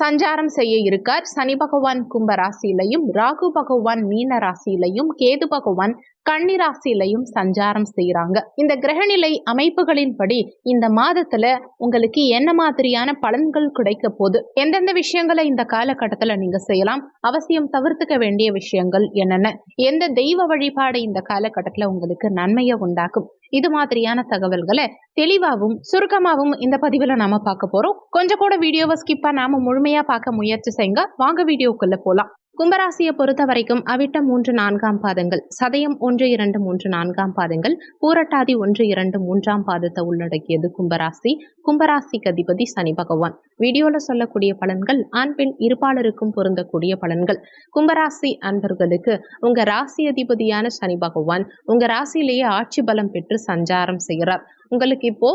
சஞ்சாரம் செய்ய இருக்கார். சனி பகவான் கும்ப ராசியிலையும் ராகு பகவான் மீன ராசியிலையும் கேது பகவான் கன்னிராசிலையும் சஞ்சாரம் செய்யறாங்க இந்த கிரகநிலை அமைப்புகளின்படி இந்த மாதத்துல உங்களுக்கு என்ன மாதிரியான பலன்கள் கிடைக்க போகுது? எந்தெந்த விஷயங்களை இந்த காலகட்டத்துல நீங்க செய்யலாம்? அவசியம் தவிர்த்துக்க வேண்டிய விஷயங்கள் என்னென்ன? எந்த தெய்வ வழிபாடு இந்த காலகட்டத்துல உங்களுக்கு நன்மையை உண்டாக்கும்? இது மாதிரியான தகவல்களை தெளிவாகவும் சுருக்கமாகவும் இந்த பதிவில் நாம பார்க்க போறோம். கொஞ்சம் கூட வீடியோவை ஸ்கிப் நாம முழுமையா பார்க்க முயற்சி செய்யுங்க. வாங்க வீடியோக்குள்ள போலாம். கும்பராசியை பொறுத்த வரைக்கும் அவிட்டம் மூன்று நான்காம் பாதங்கள் சதயம் ஒன்று இரண்டு மூன்று நான்காம் பாதங்கள் பூரட்டாதி ஒன்று இரண்டு மூன்றாம் பாதத்தை உள்ளடக்கியது கும்பராசி. கும்பராசிக்கு அதிபதி சனி பகவான். வீடியோல சொல்லக்கூடிய பலன்கள் ஆண் பெண் இருப்பாளருக்கும் பொருந்தக்கூடிய பலன்கள். கும்பராசி அன்பர்களுக்கு உங்க ராசி அதிபதியான சனி பகவான் உங்க ராசியிலேயே ஆட்சி பலம் பெற்று சஞ்சாரம் செய்கிறார். உங்களுக்கு இப்போ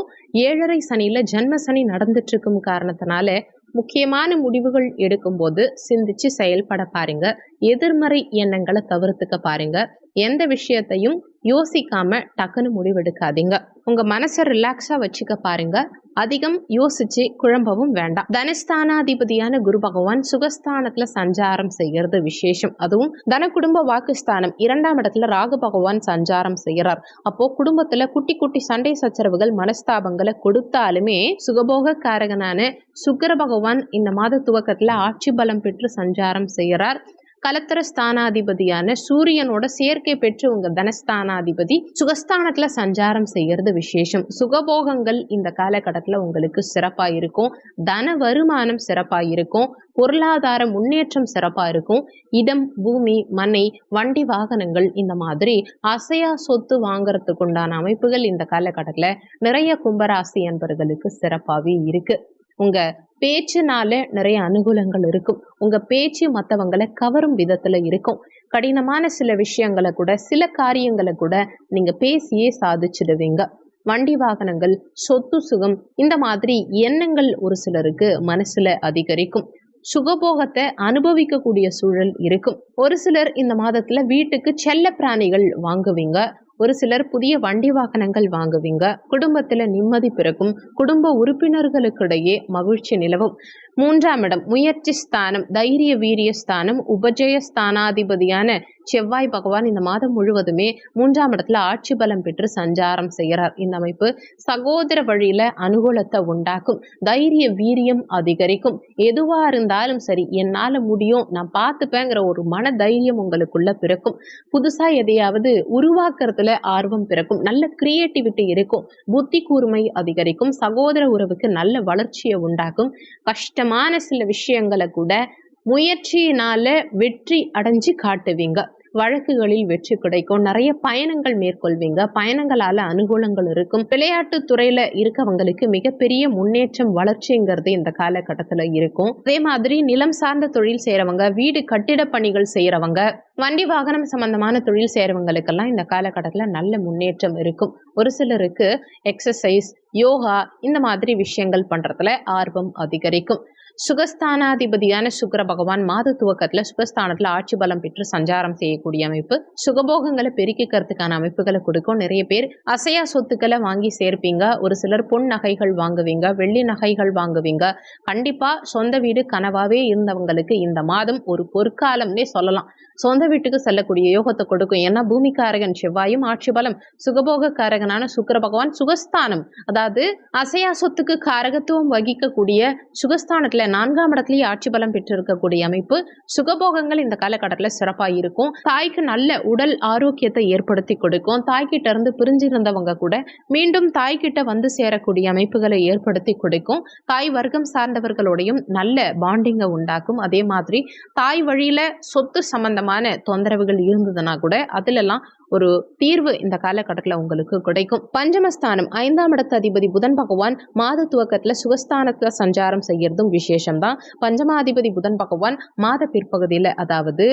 ஏழரை சனியில ஜென்ம சனி நடந்துட்டு இருக்கும் காரணத்தினால முக்கியமான முடிவுகள் எடுக்கும்போது சிந்திச்சு செயல்பட பாருங்க. எதிர்மறை எண்ணங்களை தவிர்த்துக்க பாருங்க. எந்த விஷயத்தையும் யோசிக்காம டக்குன்னு முடிவெடுக்காதீங்க. உங்க மனசை ரிலாக்ஸா வச்சுக்க பாருங்க. அதிகம் யோசிச்சு குழம்பவும் வேண்டாம். தனஸ்தானாதிபதியான குரு பகவான் சுகஸ்தானத்துல சஞ்சாரம் செய்யறது விசேஷம். அதுவும் தன குடும்ப வாக்குஸ்தானம். இரண்டாம் இடத்துல ராகு பகவான் சஞ்சாரம் செய்யறார். அப்போ குடும்பத்துல குட்டி குட்டி சண்டை சச்சரவுகள் மனஸ்தாபங்களை கொடுத்தாலுமே சுகபோக காரகனான சுக்கர பகவான் இந்த மாத துவக்கத்துல ஆட்சி பலம் பெற்று சஞ்சாரம் செய்யறார். கலத்திர ஸ்தானாதிபதியான சூரியனோட சேர்க்கை பெற்று உங்க தனஸ்தானாதிபதி சுகஸ்தானத்துல சஞ்சாரம் செய்யறது விசேஷம். சுகபோகங்கள் இந்த காலகட்டத்துல உங்களுக்கு சிறப்பா இருக்கும். தன வருமானம் சிறப்பா இருக்கும். பொருளாதார முன்னேற்றம் சிறப்பா இருக்கும். இடம் பூமி மனை வண்டி வாகனங்கள் இந்த மாதிரி அசையா சொத்து வாங்குறதுக்கு உண்டான அமைப்புகள் இந்த காலகட்டத்துல நிறைய கும்பராசி என்பவர்களுக்கு சிறப்பாகவே இருக்கு. உங்கள் பேச்சுனால நிறைய அனுகூலங்கள் இருக்கும். உங்கள் பேச்சு மற்றவங்களை கவரும் விதத்தில் இருக்கும். கடினமான சில விஷயங்களை கூட சில காரியங்களை கூட நீங்கள் பேசியே சாதிச்சிடுவீங்க. வண்டி வாகனங்கள் சொத்து சுகம் இந்த மாதிரி எண்ணங்கள் ஒரு சிலருக்கு மனசில் அதிகரிக்கும். சுகபோகத்தை அனுபவிக்கக்கூடிய சூழல் இருக்கும். ஒரு சிலர் இந்த மாதத்துல வீட்டுக்கு செல்ல பிராணிகள் வாங்குவீங்க. ஒரு சிலர் புதிய வண்டி வாகனங்கள் வாங்குவீங்க. குடும்பத்துல நிம்மதி பிறக்கும். குடும்ப உறுப்பினர்களுக்கிடையே மகிழ்ச்சி நிலவும். மூன்றாம் இடம் முயற்சி ஸ்தானம் தைரிய வீரிய ஸ்தானம் உபஜய ஸ்தானாதிபதியான செவ்வாய் பகவான் இந்த மாதம் முழுவதுமே மூன்றாம் இடத்துல ஆட்சி பலம் பெற்று சஞ்சாரம் செய்கிறார். இந்த அமைப்பு சகோதர வழியில அனுகூலத்தை உண்டாக்கும். தைரிய வீரியம் அதிகரிக்கும். எதுவா இருந்தாலும் சரி என்னால முடியும் நான் பார்த்துப்பேங்கிற ஒரு மன தைரியம் உங்களுக்குள்ள பிறக்கும். புதுசா எதையாவது உருவாக்குறதுல ஆர்வம் பிறக்கும். நல்ல கிரியேட்டிவிட்டி இருக்கும். புத்தி கூர்மை அதிகரிக்கும். சகோதர உறவுக்கு நல்ல வளர்ச்சியை உண்டாக்கும். கஷ்டமான சில விஷயங்களை கூட முயற்சியினால வெற்றி அடைஞ்சு காட்டுவீங்க. வழக்குகளில் வெற்றி கிடைக்கும். நிறைய பயணங்கள் மேற்கொள்வீங்க. பயணங்களால அனுகூலங்கள் இருக்கும். விளையாட்டு துறையில இருக்கவங்களுக்கு மிகப்பெரிய முன்னேற்றம் வளர்ச்சிங்கிறது இந்த காலகட்டத்துல இருக்கும். அதே மாதிரி நிலம் சார்ந்த தொழில் செய்யறவங்க வீடு கட்டிட பணிகள் செய்யறவங்க வண்டி வாகனம் சம்பந்தமான தொழில் செய்யறவங்களுக்கெல்லாம் இந்த காலகட்டத்தில் நல்ல முன்னேற்றம் இருக்கும். ஒரு சிலருக்கு எக்ஸசைஸ் யோகா இந்த மாதிரி விஷயங்கள் பண்றதுல ஆர்வம் அதிகரிக்கும். சுகஸ்தானாதிபதியான சுக்கர பகவான் மாத துவக்கத்துல சுகஸ்தானத்துல ஆட்சி பலம் பெற்று சஞ்சாரம் செய்யக்கூடிய அமைப்பு. சுகபோகங்களை பெருக்கிக்கிறதுக்கான அமைப்புகளை கொடுக்கும். நிறைய பேர் அசையா சொத்துக்களை வாங்கி சேர்ப்பீங்க. ஒரு சிலர் பொன் நகைகள் வாங்குவீங்க வெள்ளி நகைகள் வாங்குவீங்க. கண்டிப்பா சொந்த வீடு கனவாவே இருந்தவங்களுக்கு இந்த மாதம் ஒரு பொற்காலம்னே சொல்லலாம். சொந்த வீட்டுக்கு செல்லக்கூடிய யோகத்தை கொடுக்கும். ஏன்னா பூமிக்காரகன் செவ்வாயும் ஆட்சி பலம் சுகபோக காரகனான சுக்கர பகவான் சுகஸ்தானம். அதாவது அசையா சொத்துக்கு காரகத்துவம் வகிக்கக்கூடிய சுகஸ்தானத்துல நான்காம் இடத்துலயே ஆட்சி பலம் பெற்றிருக்கக்கூடிய அமைப்பு சுகபோகங்கள் இந்த காலகட்டத்தில் சிறப்பாக இருக்கும் தாய்க்கு நல்ல உடல் ஆரோக்கியத்தை ஏற்படுத்தி கொடுக்கும். தாய்கிட்ட இருந்து பிரிஞ்சிருந்தவங்க கூட மீண்டும் தாய்கிட்ட வந்து சேரக்கூடிய அமைப்புகளை ஏற்படுத்தி கொடுக்கும். தாய் வர்க்கம் சார்ந்தவர்களோடையும் நல்ல பாண்டிங்கை உண்டாக்கும். அதே மாதிரி தாய் வழியில சொத்து விதமான தொந்தரவுகள் இருந்ததுன்னா கூட அதிலெல்லாம் ஒரு தீர்வு இந்த காலகட்டத்தில் உங்களுக்கு கிடைக்கும். பஞ்சமஸ்தானம் ஐந்தாம் இடத்து அதிபதி புதன் பகவான் மாத துவக்கத்தில் சுகஸ்தானத்தில் சஞ்சாரம் செய்யறதும் விசேஷம் தான் பஞ்சமாதிபதி புதன் பகவான் மாத பிற்பகுதியில் அதாவது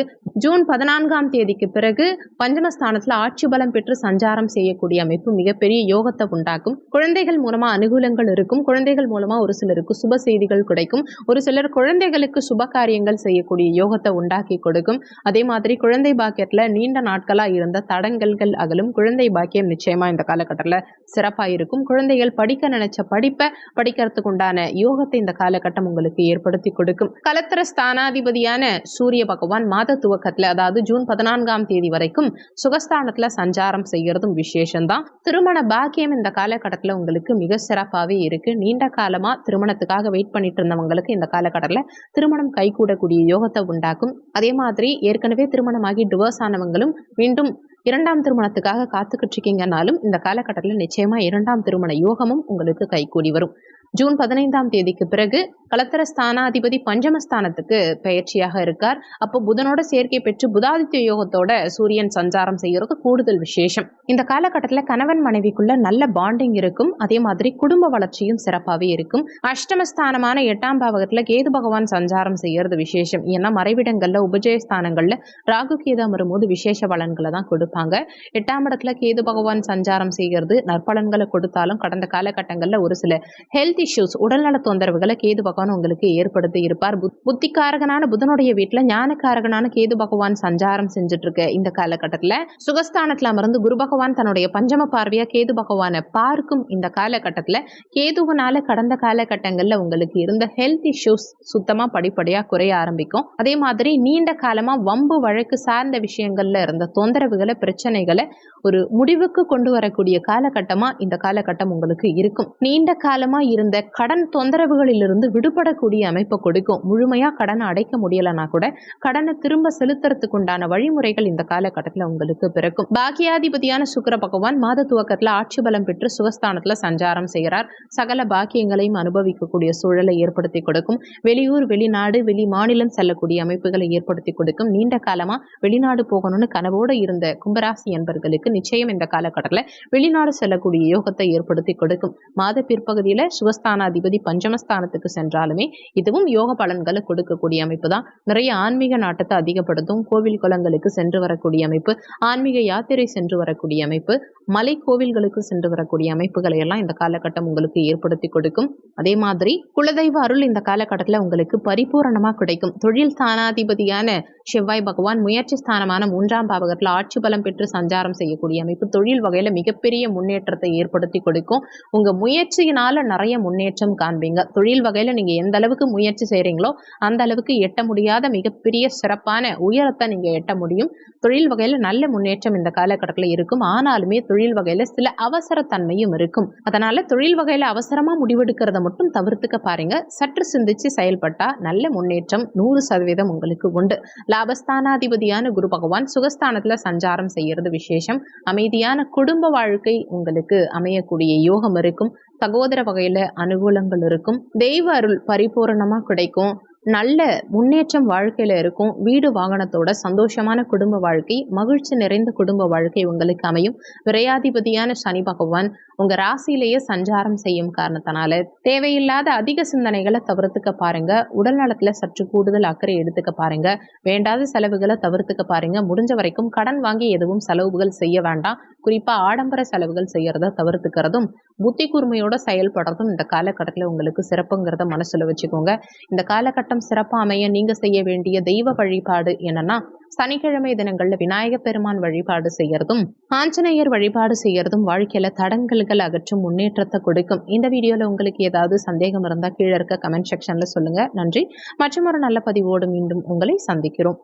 ஜூன் பதினான்காம் தேதிக்கு பிறகு பஞ்சமஸ்தானத்தில் ஆட்சி பலம் பெற்று சஞ்சாரம் செய்யக்கூடிய அமைப்பு மிகப்பெரிய யோகத்தை உண்டாக்கும். குழந்தைகள் மூலமா அனுகூலங்கள் இருக்கும். குழந்தைகள் மூலமா ஒரு சிலருக்கு சுப செய்திகள் கிடைக்கும். ஒரு சிலர் குழந்தைகளுக்கு சுப காரியங்கள் செய்யக்கூடிய யோகத்தை உண்டாக்கி கொடுக்கும். அதே மாதிரி குழந்தை பாக்கியத்துல நீண்ட நாட்களா இருந்த தடங்கல்கள் அகலும் குழந்தை பாக்கியம் நிச்சயமா இந்த காலகட்டத்தில் சிறப்பாக இருக்கும். குழந்தைகள் படிக்க நினைச்ச படிப்பை படிக்கிறதுக்கு உண்டான யோகத்தை இந்த காலகட்டம் உங்களுக்கு ஏற்படுத்தி கொடுக்கும். கலத்திர ஸ்தானாதிபதியான சூரிய பகவான் மாத துவக்கத்தில் அதாவது ஜூன் பதினான்காம் தேதி வரைக்கும் சுகஸ்தானத்தில் சஞ்சாரம் செய்யறதும் விசேஷம்தான். திருமண பாக்கியம் இந்த காலகட்டத்தில் உங்களுக்கு மிக சிறப்பாகவே இருக்கு. நீண்ட காலமா திருமணத்துக்காக வெயிட் பண்ணிட்டு இருந்தவங்களுக்கு இந்த காலகட்டத்தில் திருமணம் கைகூடக்கூடிய யோகத்தை உண்டாக்கும். அதே மாதிரி ஏற்கனவே திருமணமாகி டிவோர்ஸ் ஆனவங்களும் மீண்டும் இரண்டாம் திருமணத்துக்காக காத்துக்கிட்டு இருக்கீங்கனாலும் இந்த காலகட்டத்தில் நிச்சயமா இரண்டாம் திருமண யோகமும் உங்களுக்கு கைகூடி வரும். ஜூன் பதினைந்தாம் தேதிக்கு பிறகு கலத்தர ஸ்தானாதிபதி பஞ்சமஸ்தானத்துக்கு பயிற்சியாக இருக்கார். அப்போ புதனோட சேர்க்கை பெற்று புதாதித்ய யோகத்தோட சூரியன் சஞ்சாரம் செய்யறது கூடுதல் விசேஷம். இந்த காலகட்டத்தில் கணவன் மனைவிக்குள்ள நல்ல பாண்டிங் இருக்கும். அதே மாதிரி குடும்ப வளர்ச்சியும் சிறப்பாகவே இருக்கும். அஷ்டமஸ்தானமான எட்டாம் பாவகத்தில் கேது பகவான் சஞ்சாரம் செய்யறது விசேஷம். ஏன்னா மறைவிடங்கள்ல உபஜயஸ்தானங்கள்ல ராகு கேதம் வரும்போது விசேஷ பலன்களை தான் கொடுப்பாங்க. எட்டாம் இடத்துல கேது பகவான் சஞ்சாரம் செய்கிறது நற்பலன்களை கொடுத்தாலும் கடந்த காலகட்டங்களில் ஒரு சில ஹெல்த் இஷ்யூஸ் உடல்நல தொந்தரவுகளை கேது பகவான் உங்களுக்கு ஏற்படுத்தி இருப்பார். புத்திக்காரகனான புதனுடைய வீட்டில் ஞானக்காரகனான கேது பகவான் சஞ்சாரம் செஞ்சுட்டு இருக்க இந்த காலகட்டத்தில் சுகஸ்தானத்தில் அமர்ந்து குரு பகவான் தன்னுடைய பஞ்சம பார்வையா கேது பகவானை பார்க்கும் இந்த காலகட்டத்தில் கேதுவனால கடந்த காலகட்டங்களில் உங்களுக்கு இருந்த ஹெல்த் இஷ்யூஸ் சுத்தமாக படிப்படியாக குறைய ஆரம்பிக்கும். அதே மாதிரி நீண்ட காலமாக வம்பு வழக்கு சார்ந்த விஷயங்கள்ல இருந்த தொந்தரவுகளை பிரச்சனைகளை ஒரு முடிவுக்கு கொண்டு வரக்கூடிய காலகட்டமாக இந்த காலகட்டம் உங்களுக்கு இருக்கும். நீண்ட காலமாக இருந்த கடன் தொந்தரவுகளிலிருந்து விடுபடக்கூடிய அமைப்பை கொடுக்கும். முழுமையாக கடனை அடைக்க முடியலைன்னா கூட கடனை திரும்ப செலுத்துறதுக்கு உண்டான வழிமுறைகள் இந்த காலகட்டத்தில் உங்களுக்கு பிறக்கும். பாக்கியாதிபதியான சுக்கர பகவான் மாத துவக்கத்தில் ஆட்சி பலம் பெற்று சுகஸ்தானத்தில் சஞ்சாரம் செய்கிறார். சகல பாக்கியங்களையும் அனுபவிக்கக்கூடிய சூழலை ஏற்படுத்தி கொடுக்கும். வெளியூர் வெளிநாடு வெளி மாநிலம் செல்லக்கூடிய அமைப்புகளை ஏற்படுத்தி கொடுக்கும். நீண்ட காலமா வெளிநாடு போகணும்னு கனவோடு இருந்த கும்பராசி என்பர்களுக்கு நிச்சயம் இந்த காலகட்டத்தில் வெளிநாடு செல்லக்கூடிய யோகத்தை ஏற்படுத்தி கொடுக்கும். மாத பிற்பகுதியில் சுகஸ்தானாதிபதி பஞ்சமஸ்தானத்துக்கு சென்றாலுமே இதுவும் யோக பலன்களை கொடுக்கக்கூடிய அமைப்பு தான் நிறைய ஆன்மீக நாட்டத்தை அதிகப்படுத்தும் கோவில் குளங்களுக்கு சென்று வரக்கூடிய அமைப்பு ஆன்மீக யாத்திரை சென்று வரக்கூடிய அமைப்பு மலை கோவில்களுக்கு சென்று வரக்கூடிய அமைப்புகளை எல்லாம் இந்த காலகட்டம் உங்களுக்கு ஏற்படுத்தி கொடுக்கும். அதே மாதிரி மாதிரி குலதெய்வ அருள் இந்த காலகட்டத்தில் உங்களுக்கு பரிபூரணமாக கிடைக்கும். தொழில் ஸ்தானாதிபதியான செவ்வாய் பகவான் முயற்சி ஸ்தானமான மூன்றாம் பாவகத்தில் ஆட்சி பலம் பெற்று சஞ்சாரம் செய்யக்கூடிய அமைப்பு தொழில் வகையில் மிகப்பெரிய முன்னேற்றத்தை ஏற்படுத்தி கொடுக்கும். உங்கள் முயற்சியினால் நிறைய முன்னேற்றம் காண்பீங்க. தொழில் வகையில் நீங்கள் எந்த அளவுக்கு முயற்சி செய்கிறீங்களோ அந்த அளவுக்கு எட்ட முடியாத மிகப்பெரிய சிறப்பான உயரத்தை நீங்கள் எட்ட முடியும். தொழில் வகையில் நல்ல முன்னேற்றம் இந்த காலகட்டத்தில் இருக்கும். ஆனாலுமே தொழில் வகையில் சில அவசரத்தன்மையும் இருக்கும். அதனால தொழில் வகையில் அவசரமாக முடிவெடுக்கிறத மட்டும் தவிர்த்துக்க பாருங்க. சற்று சிந்திச்சு செயல்பட்டா நல்ல முன்னேற்றம் நூறு சதவீதம் உங்களுக்கு உண்டு. லாபஸ்தானாதிபதியான குரு பகவான் சுகஸ்தானத்துல சஞ்சாரம் செய்யறது விசேஷம். அமைதியான குடும்ப வாழ்க்கை உங்களுக்கு அமையக்கூடிய யோகம் இருக்கும். சகோதர வகையில அனுகூலங்கள் இருக்கும். தெய்வ அருள் பரிபூரணமா கிடைக்கும். நல்ல முன்னேற்றம் வாழ்க்கையில் இருக்கும் வீடு வாகனத்தோட சந்தோஷமான குடும்ப வாழ்க்கை மகிழ்ச்சி நிறைந்த குடும்ப வாழ்க்கை உங்களுக்கு அமையும். விரையாதிபதியான சனி பகவான் உங்கள் ராசியிலேயே சஞ்சாரம் செய்யும் காரணத்தினால தேவையில்லாத அதிக சிந்தனைகளை தவிர்த்துக்க பாருங்க. உடல் நலத்தில் சற்று கூடுதல் அக்கறை எடுத்துக்க பாருங்க. வேண்டாத செலவுகளை தவிர்த்துக்க பாருங்க. முடிஞ்ச வரைக்கும் கடன் வாங்கி எதுவும் செலவுகள் செய்ய வேண்டாம். குறிப்பாக ஆடம்பர செலவுகள் செய்யறத தவிர்த்துக்கிறதும் புத்தி கூர்மையோட செயல்படுறதும் இந்த காலகட்டத்தில் உங்களுக்கு சிறப்புங்கிறத மனசுல வச்சுக்கோங்க. இந்த காலகட்டம் கொண்டாட்டம் சிறப்பாக அமைய நீங்க செய்ய வேண்டிய தெய்வ வழிபாடு என்னன்னா சனிக்கிழமை தினங்கள்ல விநாயக பெருமான் வழிபாடு செய்யறதும் ஆஞ்சநேயர் வழிபாடு செய்யறதும் வாழ்க்கையில தடங்கல்கள் அகற்றும் முன்னேற்றத்தை கொடுக்கும். இந்த வீடியோல உங்களுக்கு ஏதாவது சந்தேகம் இருந்தா கீழே இருக்க கமெண்ட் செக்ஷன்ல சொல்லுங்க. நன்றி. மற்றும் ஒரு நல்ல பதிவோடு மீண்டும் உங்களை சந்திக்கிறோம்.